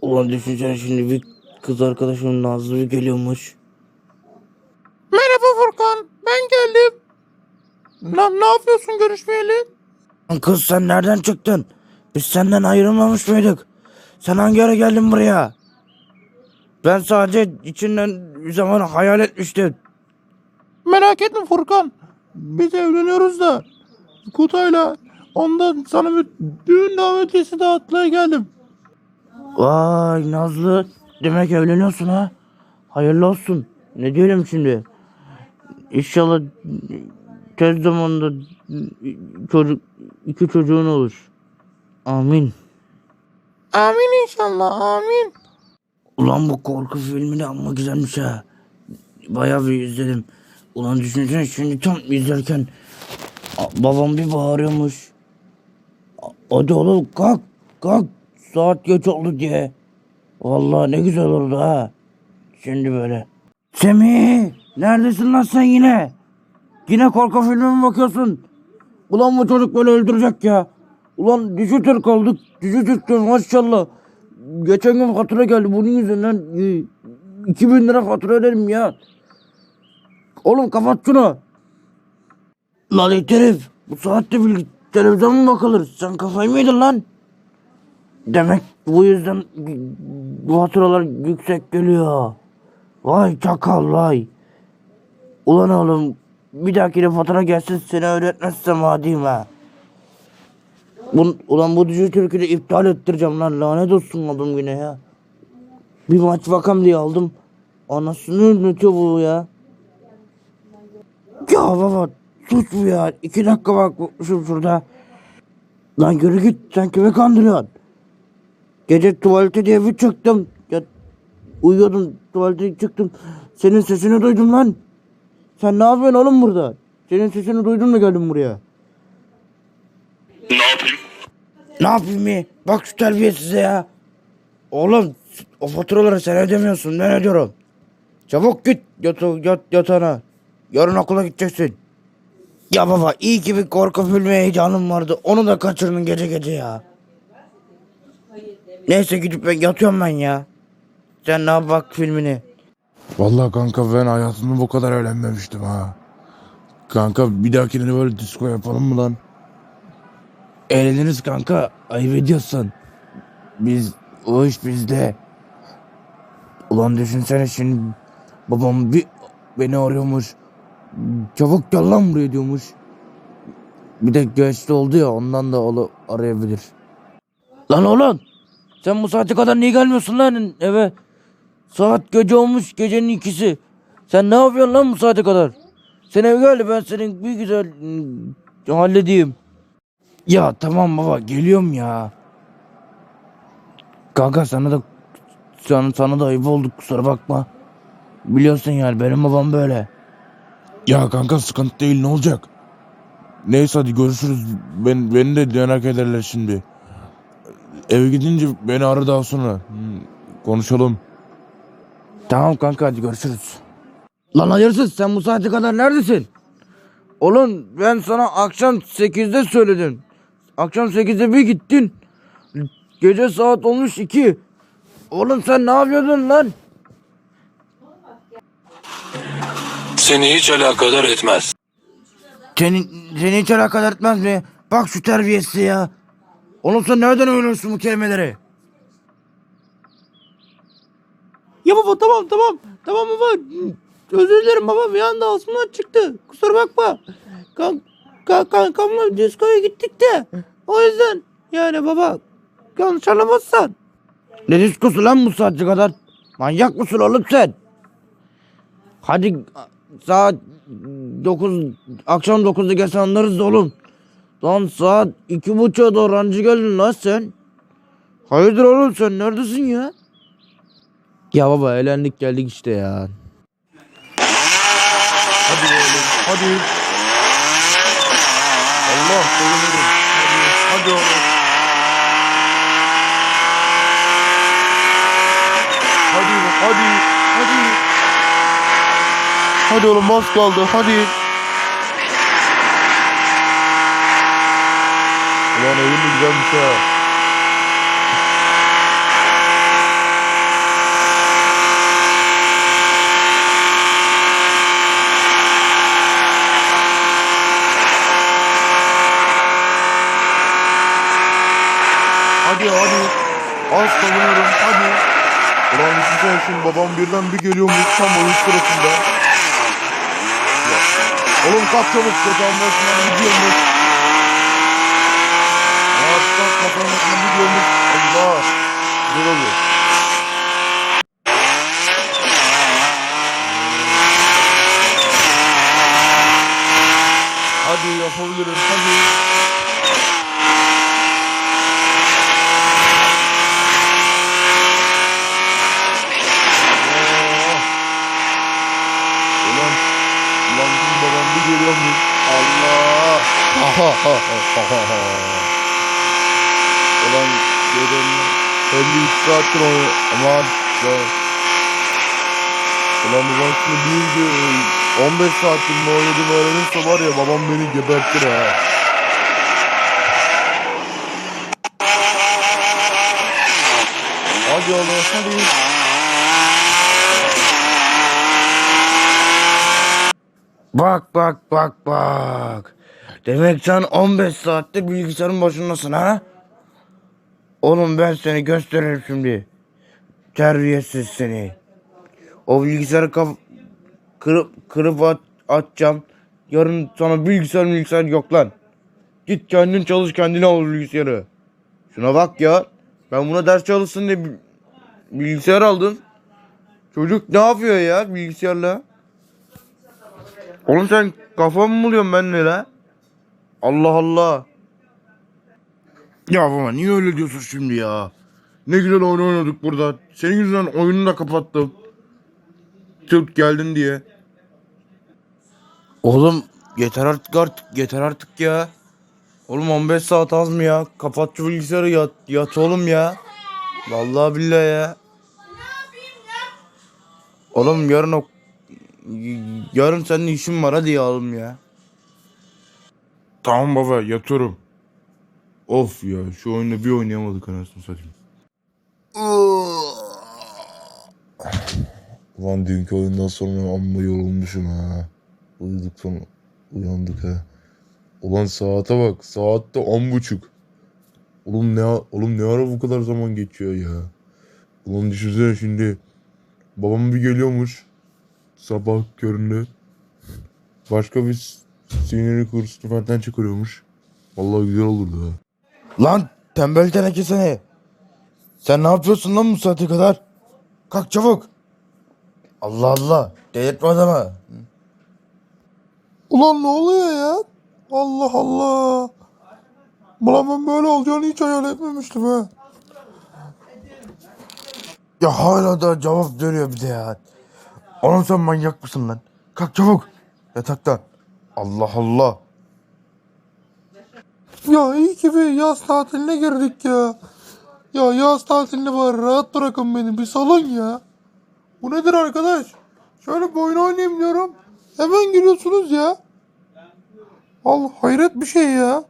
Ulan düşünsene şimdi bir kız arkadaşım Nazlı bir geliyormuş. Merhaba Furkan, ben geldim. Na, ne yapıyorsun görüşmeyeli? Lan Kız sen nereden çıktın? Biz senden ayrılmamış mıydık? Sen hangi ara geldin buraya? Ben sadece içinden bir zaman hayal etmiştim. Merak etme Furkan, biz evleniyoruz da Kutay'la ondan sana bir düğün davetiyesi dağıtmaya geldim. Vay Nazlı. Demek evleniyorsun ha. Hayırlı olsun. Ne diyelim şimdi? İnşallah tez zamanda çocuk iki çocuğun olur. Amin. Amin inşallah, amin. Ulan bu korku filmi de amma güzelmiş ha. Bayağı bir izledim. Ulan düşünsene şimdi tam izlerken babam bir bağırıyormuş. Hadi oğlum kalk kalk saat geç oldu diye. Vallahi ne güzel oldu ha. Şimdi böyle. Semih neredesin lan sen yine? Yine korku filmi mi bakıyorsun? Ulan bu çocuk böyle öldürecek ya. Ulan düşü Türk olduk. Düşü Türk'tür maşallah. Geçen gün fatura geldi bunun yüzünden e, 2000 lira fatura ödedim ya. Oğlum kapat şunu. Lan herif. Bu saatte bilgi televizyon mu bakılır? Sen kafayı mı lan? Demek bu yüzden bu faturalar yüksek geliyor. Vay çakal vay. Ulan oğlum bir dahakine fatura gelsin seni öğretmezsem adiyim ha. Bun, ulan bu dizi türküyü de iptal ettireceğim lan lanet olsun adım yine ya. Bir maç bakam diye aldım. Anasını ürünütüyor bu ya. Ya baba suç bu ya. İki dakika bakmışım şurada. Lan yürü git sen kimi kandırıyorsun? Gece tuvalete diye bir çıktım. Ya, uyuyordum tuvalete çıktım. Senin sesini duydum lan. Sen ne yapıyorsun oğlum burada? Senin sesini duydum da geldim buraya. Ne yapayım? Ne yapayım ya? Bak şu terbiyesize ya. Oğlum o faturaları sen ödemiyorsun ben ödüyorum. Çabuk git yat, yat yatağına. Yarın okula gideceksin. Ya baba iyi ki bir korku filmi heyecanım vardı. Onu da kaçırdın gece gece ya. Neyse gidip ben yatıyorum ben ya. Sen ne yap bak filmini. Vallahi kanka ben hayatımda bu kadar eğlenmemiştim ha. Kanka bir dahakine böyle disco yapalım mı lan? Eğleniriz kanka. Ayıp ediyorsun. Biz o iş bizde. Ulan düşünsene şimdi babam bir beni arıyormuş. Çabuk gel lan buraya diyormuş. Bir de geçti oldu ya ondan da arayabilir. Lan oğlum sen bu saate kadar niye gelmiyorsun lan eve? Saat gece olmuş gecenin ikisi. Sen ne yapıyorsun lan bu saate kadar? Sen eve gel ben senin bir güzel ım, halledeyim. Ya tamam baba geliyorum ya. Kanka sana da sana, sana da ayıp oldu kusura bakma. Biliyorsun yani benim babam böyle. Ya kanka sıkıntı değil ne olacak? Neyse hadi görüşürüz. Ben, beni de merak ederler şimdi. Eve gidince beni ara daha sonra. Hmm, Konuşalım. Tamam kanka hadi görüşürüz. Lan hayırsız sen bu saate kadar neredesin? Oğlum ben sana akşam 8'de söyledim. Akşam 8'de bir gittin. Gece saat olmuş 2. Oğlum sen ne yapıyordun lan? Seni hiç alakadar etmez. Seni, seni hiç alakadar etmez mi? Bak şu terbiyesi ya. Oğlum sen nereden öğreniyorsun bu kelimeleri? Ya baba tamam tamam, tamam baba. Özür dilerim baba bir anda ağzımdan çıktı. Kusura bakma. Kan, kan, kankamla diskoya gittik de. O yüzden yani baba yanlış anlamazsan. Ne diskosu lan bu saate kadar? Manyak mısın oğlum sen? Hadi saat 9 akşam 9'da gelsen anlarız da oğlum. Lan saat iki buçuğa doğru geldin lan sen. Hayırdır oğlum sen neredesin ya? Ya baba eğlendik geldik işte ya. Hadi oğlum hadi. Allah sevinirim. Hadi, hadi oğlum. Hadi hadi hadi. Hadi oğlum az kaldı hadi. Lan evin de güzelmiş ha. Hadi hadi. Az savunuyorum hadi. Ulan size şimdi şey babam birden bir geliyormuş tam oyun sırasında. Oğlum kaç çabuk kötü anlaşmadan gidiyormuş başından gidiyormuş. Allah. Güzel oluyor. Hadi yapabilirim hadi. Oh. Ulan, ulan babam bir geliyormuş. Allah. 53 saattir oynuyor. Aman be. Ulan babam şimdi bir gün 15 saattir mi oynadım öğrenirse var ya babam beni gebertir ha. Hadi oğlum hadi. Bak bak bak bak. Demek sen 15 saattir bilgisayarın başındasın ha? Oğlum ben seni gösteririm şimdi. Terbiyesiz seni. O bilgisayarı kaf kırıp kırıp at atacağım. Yarın sana bilgisayar bilgisayar yok lan. Git kendin çalış kendine al bilgisayarı. Şuna bak ya. Ben buna ders çalışsın diye bil- bilgisayar aldım. Çocuk ne yapıyor ya bilgisayarla? Oğlum sen kafamı mı buluyorsun benimle la? Allah Allah. Ya baba niye öyle diyorsun şimdi ya? Ne güzel oyun oynadık burada. Senin yüzünden oyunu da kapattım. Tıp geldin diye. Oğlum yeter artık artık yeter artık ya. Oğlum 15 saat az mı ya? Kapat şu bilgisayarı yat, yat oğlum ya. Vallahi billahi ya. Oğlum yarın Y- Yarın senin işin var hadi ya oğlum ya. Tamam baba yatıyorum. Of ya şu oyunu bir oynayamadık anasını satayım. Ulan dünkü oyundan sonra amma yorulmuşum ha. Uyuduk sonra uyandık ha. Ulan saate bak saatte on buçuk. Oğlum ne oğlum ne ara bu kadar zaman geçiyor ya. Ulan düşünsene şimdi. Babam bir geliyormuş. Sabah köründe. Başka bir siniri kursu benden çıkarıyormuş. Vallahi güzel olurdu ha. Lan tembel teneke seni. Sen ne yapıyorsun lan bu saate kadar? Kalk çabuk. Allah Allah. Delirtme adamı. Ulan ne oluyor ya? Allah Allah. Ulan ben böyle olacağını hiç hayal etmemiştim ha. Ya hala da cevap veriyor bir de ya. Oğlum sen manyak mısın lan? Kalk çabuk. Yataktan. Allah Allah. Ya iyi ki bir yaz tatiline girdik ya. Ya yaz tatilini var rahat bırakın beni bir salon ya. Bu nedir arkadaş? Şöyle bir oyun oynayayım diyorum. Hemen giriyorsunuz ya. Allah hayret bir şey ya.